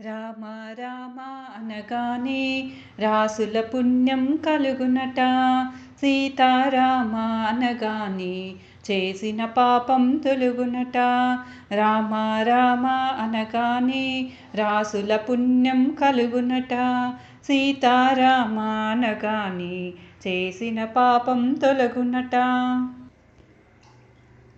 రామ రామ అనగానే రాసుల పుణ్యం కలుగునట. సీతారామ అనగానే చేసిన పాపం తొలుగునట. రామ రామ అనగానే రాసుల పుణ్యం కలుగునట. సీతారామ అనగానే చేసిన పాపం తొలగునట.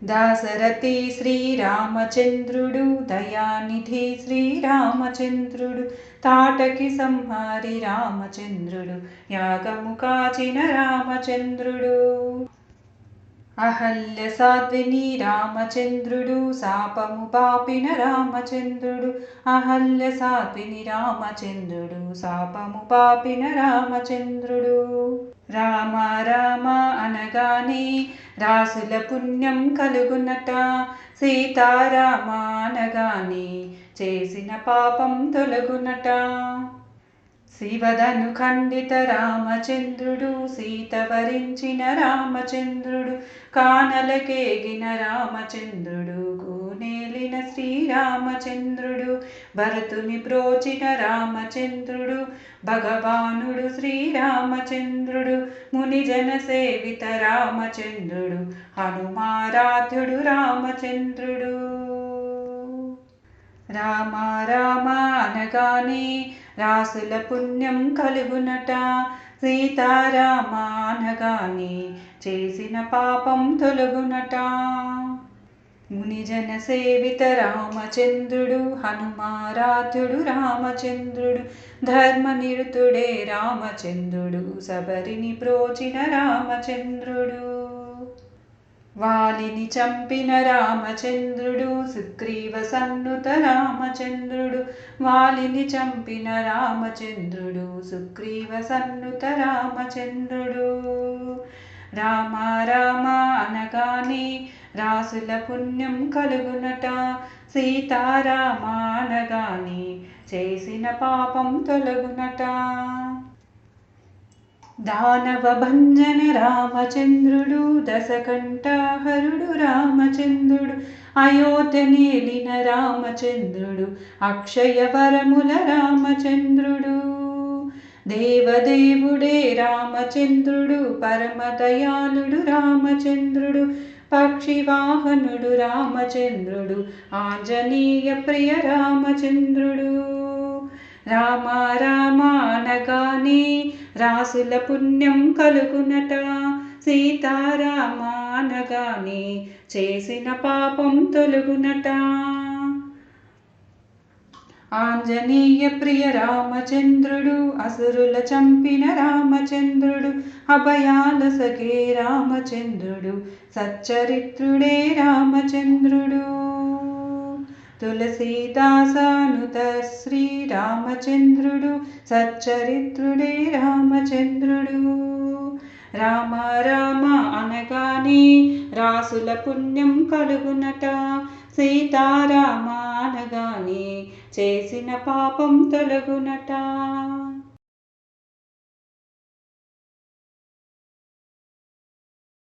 దాసరథి శ్రీరామచంద్రుడు దయానిధి శ్రీరామచంద్రుడు తాటకి సంహారి రామచంద్రుడు యాగము కాచిన రామచంద్రుడు. అహల్య సాధ్విని రామచంద్రుడు శాపము పాపిన రామచంద్రుడు. అహల్య సాధ్విని రామచంద్రుడు శాపము పాపిన రామచంద్రుడు. రామ రామ అనగానే రాసుల పుణ్యం కలుగునట. సీతారామ అనగానే చేసిన పాపం తొలగునట. శివదను ఖండిత రామచంద్రుడు సీత వరించిన రామచంద్రుడు కానలకేగిన రామచంద్రుడు కూనేలిన శ్రీరామచంద్రుడు భరతుని బ్రోచిన రామచంద్రుడు భగవానుడు శ్రీరామచంద్రుడు మునిజన సేవిత రామచంద్రుడు హనుమారాధ్యుడు రామచంద్రుడు. రామ రామ అనగానే రాసుల పుణ్యం కలుగునట. సీతారామానగాని చేసిన పాపం తొలగునట. మునిజన సేవిత రామచంద్రుడు హనుమారాధ్యుడు రామచంద్రుడు ధర్మనిరుతుడే రామచంద్రుడు సబరిని ప్రోచిన రామచంద్రుడు. వాలిని చంపిన రామచంద్రుడు సుగ్రీవ సన్నుత రామచంద్రుడు. వాలిని చంపిన రామచంద్రుడు సుగ్రీవ సన్నుత రామచంద్రుడు. రామ రామ అనగానే రాసుల పుణ్యం కలుగునట. సీతారామ అనగానే చేసిన పాపం తొలగునట. దానవ భంజన రామచంద్రుడు దశకంఠహరుడు రామచంద్రుడు అయోధ్యనేలిన రామచంద్రుడు అక్షయ వరముల రామచంద్రుడు. దేవదేవుడే రామచంద్రుడు పరమదయాళుడు రామచంద్రుడు పక్షివాహనుడు రామచంద్రుడు ఆంజనేయ ప్రియ రామచంద్రుడు. రామ రామ అనగానే రాసుల పుణ్యం కలుగునట. సీతారామ అనగానే చేసిన పాపం తొలుగునట. ఆంజనేయ ప్రియ రామచంద్రుడు అసురుల చంపిన రామచంద్రుడు అభయాల సఖే రామచంద్రుడు సచ్చరిత్రుడే రామచంద్రుడు. తులసీదాసానుత శ్రీరామచంద్రుడు సచ్చరిత్రుడే రామచంద్రుడు. రామ రామ అనగానే రాసుల పుణ్యం కలుగునట. సీతారామ అనగానే చేసిన పాపం తొలగునట.